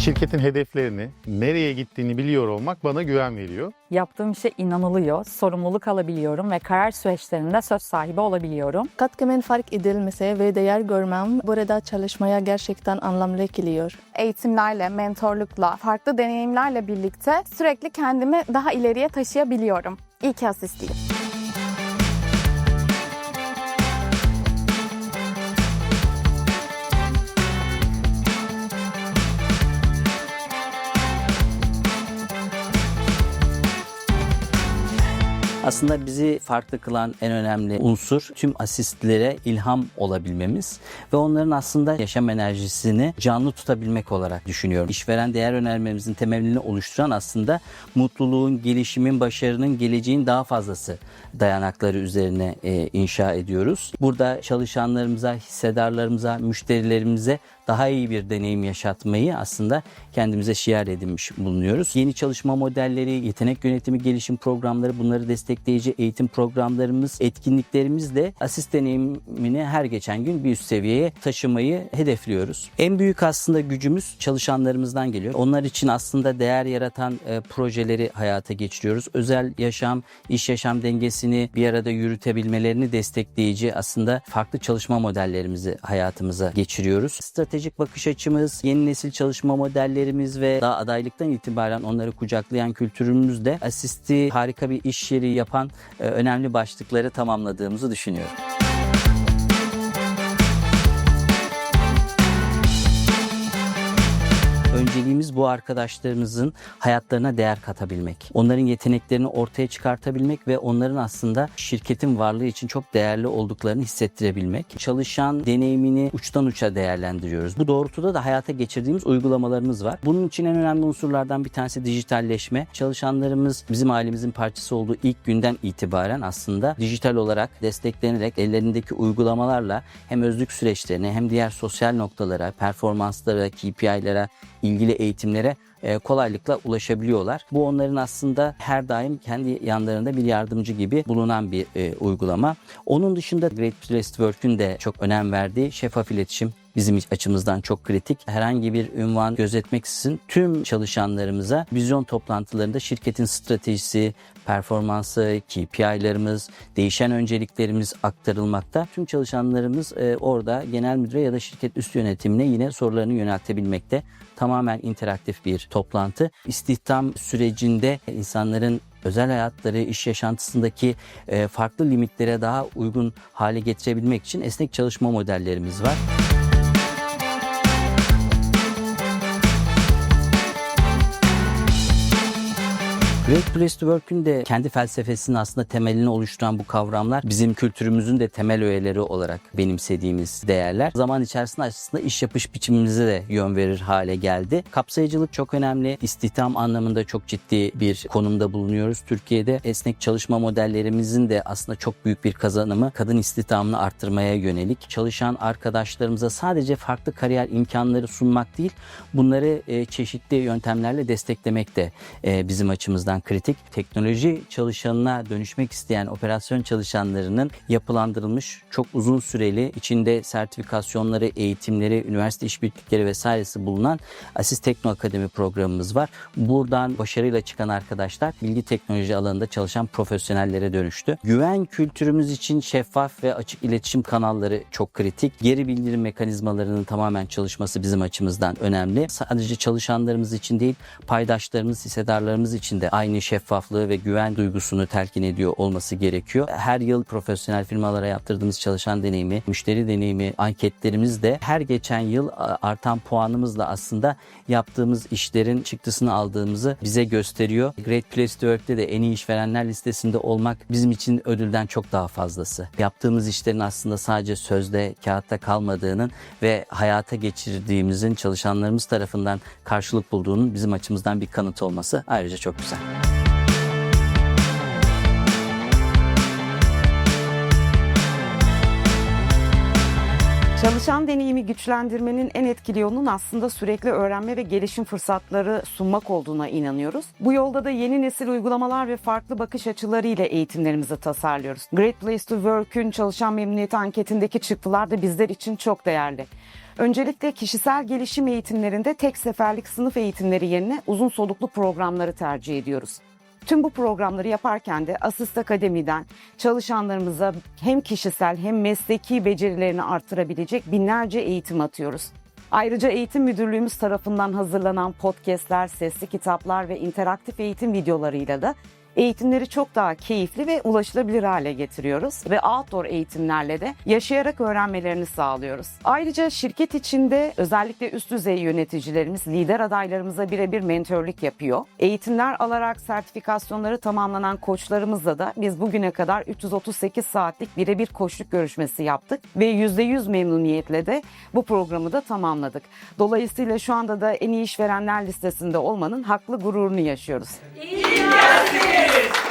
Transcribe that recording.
Şirketin hedeflerini, nereye gittiğini biliyor olmak bana güven veriyor. Yaptığım işe inanılıyor, sorumluluk alabiliyorum ve karar süreçlerinde söz sahibi olabiliyorum. Katkımın fark edilmesi ve değer görmem burada çalışmaya gerçekten anlamlı kılıyor. eğitimlerle, mentorlukla, farklı deneyimlerle birlikte sürekli kendimi daha ileriye taşıyabiliyorum. İyi ki asistiyim. Aslında bizi farklı kılan en önemli unsur tüm asistlere ilham olabilmemiz ve onların aslında yaşam enerjisini canlı tutabilmek olarak düşünüyorum. İşveren değer önermemizin temelini oluşturan aslında mutluluğun, gelişimin, başarının, geleceğin daha fazlası dayanakları üzerine e, inşa ediyoruz. Burada çalışanlarımıza, hissedarlarımıza, müşterilerimize daha iyi bir deneyim yaşatmayı aslında kendimize şiar edinmiş bulunuyoruz. Yeni çalışma modelleri, yetenek yönetimi gelişim programları, bunları destekleyici eğitim programlarımız, etkinliklerimiz de asist deneyimini her geçen gün bir üst seviyeye taşımayı hedefliyoruz. En büyük aslında gücümüz çalışanlarımızdan geliyor. Onlar için aslında değer yaratan e, projeleri hayata geçiriyoruz. Özel yaşam, iş yaşam dengesini bir arada yürütebilmelerini destekleyici aslında farklı çalışma modellerimizi hayatımıza geçiriyoruz. Stratejik bakış açımız, yeni nesil çalışma modellerimiz ve daha adaylıktan itibaren onları kucaklayan kültürümüzde asisti harika bir iş yeri yapan e, önemli başlıkları tamamladığımızı düşünüyorum. Bu arkadaşlarımızın hayatlarına değer katabilmek. Onların yeteneklerini ortaya çıkartabilmek ve onların aslında şirketin varlığı için çok değerli olduklarını hissettirebilmek. Çalışan deneyimini uçtan uça değerlendiriyoruz. Bu doğrultuda da hayata geçirdiğimiz uygulamalarımız var. Bunun için en önemli unsurlardan bir tanesi dijitalleşme. Çalışanlarımız bizim ailemizin parçası olduğu ilk günden itibaren aslında dijital olarak desteklenerek ellerindeki uygulamalarla hem özlük süreçlerine hem diğer sosyal noktalara, performanslara, KPI'lere, ilgili eğitimlere e, kolaylıkla ulaşabiliyorlar. Bu onların aslında her daim kendi yanlarında bir yardımcı gibi bulunan bir e, uygulama. Onun dışında Great Place to Work'ün de çok önem verdiği şeffaf iletişim bizim açımızdan çok kritik. Herhangi bir ünvan gözetmeksizin tüm çalışanlarımıza vizyon toplantılarında şirketin stratejisi, performansı, KPI'larımız, değişen önceliklerimiz aktarılmakta. Tüm çalışanlarımız e, orada genel müdüre ya da şirket üst yönetimine yine sorularını yöneltebilmekte. Tamamen interaktif bir toplantı. İstihdam sürecinde insanların özel hayatları, iş yaşantısındaki e, farklı limitlere daha uygun hale getirebilmek için esnek çalışma modellerimiz var. Great Place to Work'ün de kendi felsefesinin aslında temelini oluşturan bu kavramlar bizim kültürümüzün de temel öğeleri olarak benimsediğimiz değerler. Zaman içerisinde aslında iş yapış biçimimize de yön verir hale geldi. Kapsayıcılık çok önemli. İstihdam anlamında çok ciddi bir konumda bulunuyoruz. Türkiye'de esnek çalışma modellerimizin de aslında çok büyük bir kazanımı kadın istihdamını arttırmaya yönelik. Çalışan arkadaşlarımıza sadece farklı kariyer imkanları sunmak değil, bunları e, çeşitli yöntemlerle desteklemek de e, bizim açımızdan kritik. Teknoloji çalışanına dönüşmek isteyen operasyon çalışanlarının yapılandırılmış çok uzun süreli içinde sertifikasyonları, eğitimleri, üniversite işbirlikleri vesairesi bulunan Asist Tekno Akademi programımız var. Buradan başarıyla çıkan arkadaşlar bilgi teknoloji alanında çalışan profesyonellere dönüştü. Güven kültürümüz için şeffaf ve açık iletişim kanalları çok kritik. Geri bildirim mekanizmalarının tamamen çalışması bizim açımızdan önemli. Sadece çalışanlarımız için değil, paydaşlarımız, hissedarlarımız için de aynı şeffaflığı ve güven duygusunu telkin ediyor olması gerekiyor. Her yıl profesyonel firmalara yaptırdığımız çalışan deneyimi, müşteri deneyimi anketlerimiz de her geçen yıl artan puanımızla aslında yaptığımız işlerin çıktısını aldığımızı bize gösteriyor. Great Place to Work'te de en iyi işverenler listesinde olmak bizim için ödülden çok daha fazlası. Yaptığımız işlerin aslında sadece sözde, kağıtta kalmadığının ve hayata geçirdiğimizin çalışanlarımız tarafından karşılık bulduğunun bizim açımızdan bir kanıt olması ayrıca çok güzel. Çalışan deneyimi güçlendirmenin en etkili yolunun aslında sürekli öğrenme ve gelişim fırsatları sunmak olduğuna inanıyoruz. Bu yolda da yeni nesil uygulamalar ve farklı bakış açıları ile eğitimlerimizi tasarlıyoruz. Great Place to Work'ün çalışan memnuniyeti anketindeki çıktılar da bizler için çok değerli. Öncelikle kişisel gelişim eğitimlerinde tek seferlik sınıf eğitimleri yerine uzun soluklu programları tercih ediyoruz. Tüm bu programları yaparken de Asist Akademi'den çalışanlarımıza hem kişisel hem mesleki becerilerini artırabilecek binlerce eğitim atıyoruz. Ayrıca eğitim müdürlüğümüz tarafından hazırlanan podcastler, sesli kitaplar ve interaktif eğitim videolarıyla da eğitimleri çok daha keyifli ve ulaşılabilir hale getiriyoruz ve outdoor eğitimlerle de yaşayarak öğrenmelerini sağlıyoruz. Ayrıca şirket içinde özellikle üst düzey yöneticilerimiz lider adaylarımıza birebir mentörlük yapıyor. Eğitimler alarak sertifikasyonları tamamlanan koçlarımızla da biz bugüne kadar 338 saatlik birebir koçluk görüşmesi yaptık ve %100 memnuniyetle de bu programı da tamamladık. Dolayısıyla şu anda da en iyi işverenler listesinde olmanın haklı gururunu yaşıyoruz. İyi ki Yes!